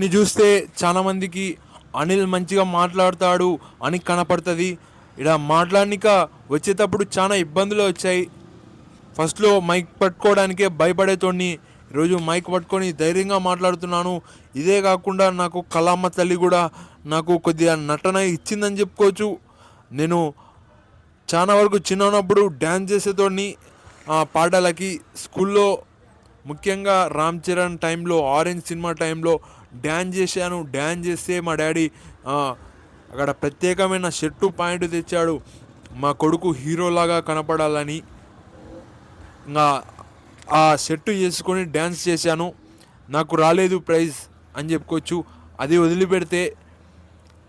ని చూస్తే చాలా మందికి అనిల్ మంచిగా మాట్లాడతాడు అని కనపడుతుంది. ఇలా మాట్లాడనిక వచ్చేటప్పుడు చాలా ఇబ్బందులు వచ్చాయి. ఫస్ట్లో మైక్ పట్టుకోవడానికే భయపడేతోడిని ఈరోజు మైక్ పట్టుకొని ధైర్యంగా మాట్లాడుతున్నాను. ఇదే కాకుండా నాకు కళామ్మ తల్లి కూడా నాకు కొద్దిగా నటన ఇచ్చిందని చెప్పుకోవచ్చు. నేను చాలా వరకు చిన్నప్పుడు ఉన్నప్పుడు డ్యాన్స్ చేసేతోడిని ఆ పాటలకి స్కూల్లో ముఖ్యంగా రామ్ చరణ్ టైంలో ఆరెంజ్ సినిమా టైంలో డ్యాన్స్ చేశాను డ్యాన్స్ చేస్తే మా డాడీ అక్కడ ప్రత్యేకమైన షర్టు పాయింట్ తెచ్చాడు. మా కొడుకు హీరోలాగా కనపడాలని ఇంకా ఆ షర్టు చేసుకొని డ్యాన్స్ చేశాను. నాకు రాలేదు ప్రైజ్ అని చెప్పుకోవచ్చు. అది వదిలిపెడితే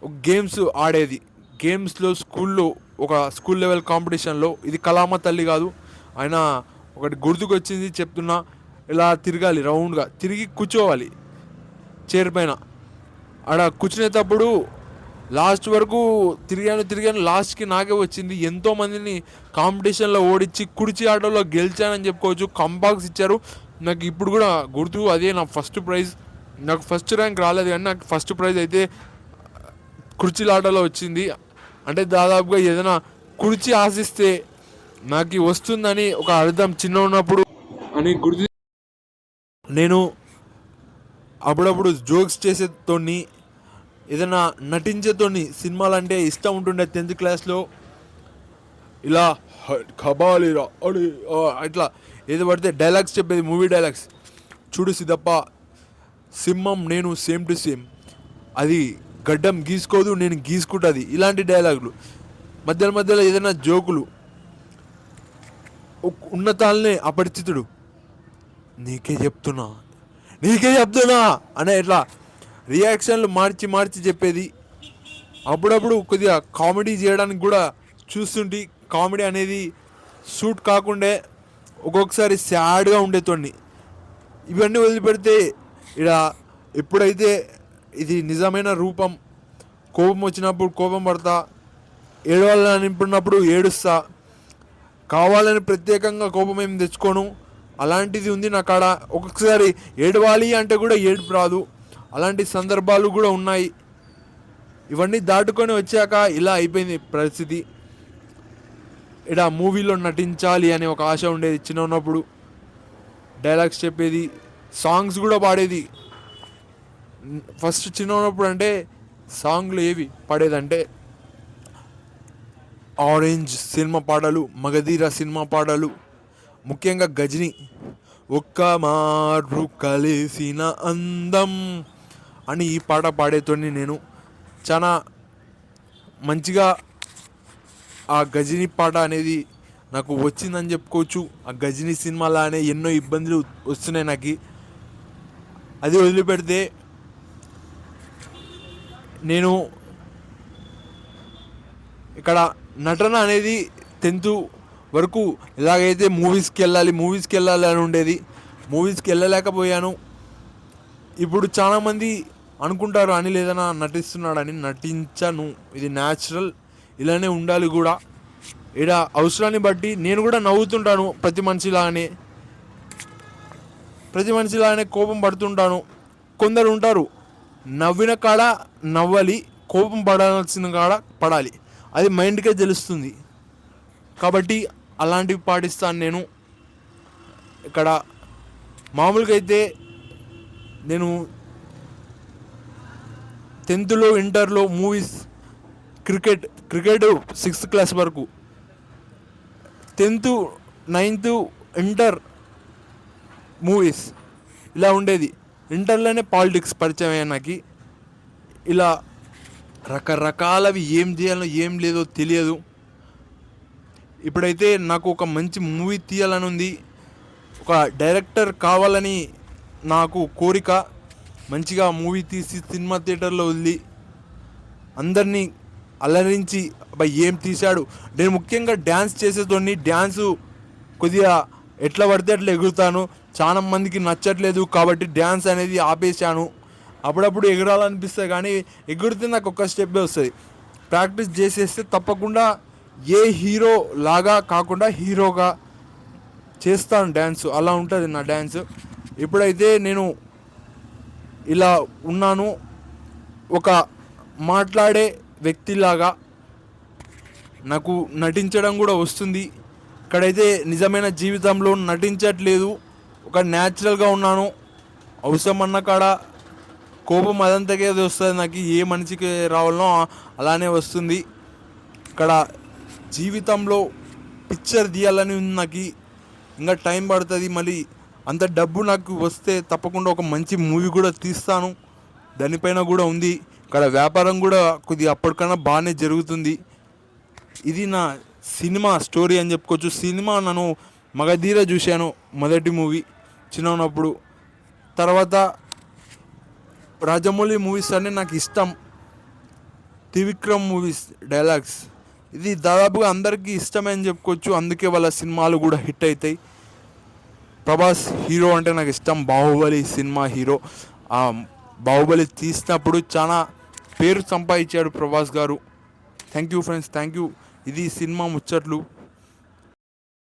గేమ్స్ ఆడేది. గేమ్స్లో స్కూల్లో ఒక స్కూల్ లెవెల్ కాంపిటీషన్లో ఇది కలామ తల్లి కాదు. ఆయన ఒకటి గుర్తుకొచ్చింది చెప్తున్నా. ఇలా తిరగాలి రౌండ్గా తిరిగి కూర్చోవాలి. చేరిపోయినా. ఆడ కూర్చునేటప్పుడు లాస్ట్ వరకు తిరిగాను తిరిగాను లాస్ట్కి నాకే వచ్చింది. ఎంతోమందిని కాంపిటీషన్లో ఓడించి కుడిచి ఆటలో గెలిచానని చెప్పుకోవచ్చు. కంబాక్స్ ఇచ్చారు. నాకు ఇప్పుడు కూడా గుర్తు అదే నా ఫస్ట్ ప్రైజ్. నాకు ఫస్ట్ ర్యాంక్ రాలేదు కానీ నాకు ఫస్ట్ ప్రైజ్ అయితే కుర్చీలాటలో వచ్చింది. అంటే దాదాపుగా ఏదైనా కుర్చీ ఆశిస్తే నాకు వస్తుందని ఒక అర్థం చిన్న ఉన్నప్పుడు అని గుర్తు నేను అప్పుడప్పుడు జోక్స్ చేసేతోని ఏదైనా నటించేతోని సినిమాలు అంటే ఇష్టం ఉంటుండే టెన్త్ క్లాస్లో ఇలా హ- కబాలిరా అడి అట్లా ఏది పడితే డైలాగ్స్ చెప్పేది మూవీ డైలాగ్స్ చూడు సిద్ధప్ప సింహం నేను సేమ్ టు సేమ్ అది గడ్డం గీసుకోదు నేను గీసుకుంటుంది. ఇలాంటి డైలాగులు మధ్యలో మధ్యలో ఏదైనా జోకులు ఉన్నతాలనే అపరిచితుడు. నీకే చెప్తున్నా నీకే చెప్తున్నా అనే ఇట్లా రియాక్షన్లు మార్చి మార్చి చెప్పేది. అప్పుడప్పుడు కొద్దిగా కామెడీ చేయడానికి కూడా చూస్తుంటే. కామెడీ అనేది సూట్ కాకుండే ఒక్కొక్కసారి సాడ్గా ఉండేతోడిని ఇవన్నీ వదిలిపెడితే ఇలా ఎప్పుడైతే ఇది నిజమైన రూపం కోపం వచ్చినప్పుడు కోపం పడతా ఏడవాలని అనిపినప్పుడు ఏడుస్తా కావాలని ప్రత్యేకంగా కోపం ఏం తెచ్చుకోను అలాంటిది ఉంది నా కాడ. ఒక్కొక్కసారి ఏడవాలి అంటే కూడా ఏడుపు రాదు. అలాంటి సందర్భాలు కూడా ఉన్నాయి. ఇవన్నీ దాటుకొని వచ్చాక ఇలా అయిపోయింది పరిస్థితి. ఇడ మూవీలో నటించాలి అనే ఒక ఆశ ఉండేది చిన్న ఉన్నప్పుడు డైలాగ్స్ చెప్పేది సాంగ్స్ కూడా పాడేది. ఫస్ట్ చిన్న ఉన్నప్పుడు అంటే సాంగ్లు ఏవి పాడేదంటే ఆరెంజ్ సినిమా పాటలు మగధీర సినిమా పాటలు ముఖ్యంగా గజని. ఒక్క మారు కలిసిన అందం అని ఈ పాట పాడేతోని నేను చాలా మంచిగా ఆ గజని పాట అనేది నాకు వచ్చిందని చెప్పుకోవచ్చు. ఆ గజని సినిమాలానే ఎన్నో ఇబ్బందులు వస్తున్నాయి నాకు. అది వదిలిపెడితే నేను ఇక్కడ నటన అనేది టెన్త్ వరకు ఎలాగైతే మూవీస్కి వెళ్ళాలి మూవీస్కి వెళ్ళాలి అని ఉండేది మూవీస్కి వెళ్ళలేకపోయాను ఇప్పుడు చాలామంది అనుకుంటారు అనిల్ ఏదైనా నటిస్తున్నాడని. నటించను. ఇది న్యాచురల్. ఇలానే ఉండాలి కూడా. ఇక్కడ అవసరాన్ని బట్టి నేను కూడా నవ్వుతుంటాను ప్రతి మనిషిలాగానే ప్రతి మనిషిలాగానే కోపం పడుతుంటాను. కొందరు ఉంటారు నవ్విన కాడ నవ్వాలి కోపం పడాల్సిన కాడ పడాలి. అది మైండ్కే తెలుస్తుంది. కాబట్టి అలాంటివి పాటిస్తాను నేను. ఇక్కడ మామూలుగా అయితే నేను టెన్త్లో ఇంటర్లో movies cricket cricket sixth class వరకు. టెన్త్ నైన్త్ ఇంటర్ మూవీస్ ఇలా ఉండేది. ఇంటర్లోనే పాలిటిక్స్ పరిచయం అయ్యాయి నాకు. ఇలా రకరకాలవి ఏం చేయాలో ఏం లేదో తెలియదు. ఇప్పుడైతే నాకు ఒక మంచి మూవీ తీయాలని ఉంది ఒక డైరెక్టర్ కావాలని నాకు కోరిక. మంచిగా మూవీ తీసి సినిమా థియేటర్లో వదిలి అందరినీ అలరించి అబ్బాయి ఏం తీశాడు? నేను ముఖ్యంగా డ్యాన్స్ చేసేతోని డ్యాన్సు కొద్దిగా ఎట్లా పడితే అట్లా ఎగురుతాను. చాలా మందికి నచ్చట్లేదు కాబట్టి డ్యాన్స్ అనేది ఆపేశాను. అప్పుడప్పుడు ఎగరాలనిపిస్తుంది కానీ ఎగురితే నాకు ఒక్క స్టెప్పే వస్తుంది. ప్రాక్టీస్ చేసేస్తే తప్పకుండా ఏ హీరో లాగా కాకుండా హీరోగా చేస్తాను డ్యాన్స్ అలా ఉంటుంది నా డ్యాన్స్ ఇప్పుడైతే నేను ఇలా ఉన్నాను. ఒక మాట్లాడే వ్యక్తిలాగా నాకు నటించడం కూడా వస్తుంది. ఇక్కడైతే నిజమైన జీవితంలో నటించట్లేదు. ఒక న్యాచురల్గా ఉన్నాను. అవసరం అన్న కాడ కోపం అదంతకే వస్తుంది నాకు. ఏ మనిషికి రావాలనో అలానే వస్తుంది. ఇక్కడ జీవితంలో పిక్చర్ తీయాలని నాకు ఇంకా టైం పడుతుంది. మళ్ళీ అంత డబ్బు నాకు వస్తే తప్పకుండా ఒక మంచి మూవీ కూడా తీస్తాను. దానిపైన కూడా ఉంది. ఇక్కడ వ్యాపారం కూడా కొద్దిగా అప్పటికన్నా బాగానే జరుగుతుంది. ఇది నా సినిమా స్టోరీ అని చెప్పుకోవచ్చు. సినిమా నన్ను మగధీర చూశాను మొదటి మూవీ చిన్న ఉన్నప్పుడు తర్వాత రాజమౌళి మూవీస్ అంటే నాకు ఇష్టం. త్రివిక్రమ్ మూవీస్ డైలాగ్స్ ఇది దాదాపుగా అందరికీ ఇష్టమే అని చెప్పుకోవచ్చు. అందుకే వాళ్ళ సినిమాలు కూడా హిట్ అవుతాయి ప్రభాస్ హీరో అంటే నాకు ఇష్టం. Baahubali cinema hero. ఆ బాహుబలి తీసినప్పుడు చాలా పేరు సంపాదించాడు Prabhas garu. Thank you friends thank you ఇది సినిమా ముచ్చట్లు.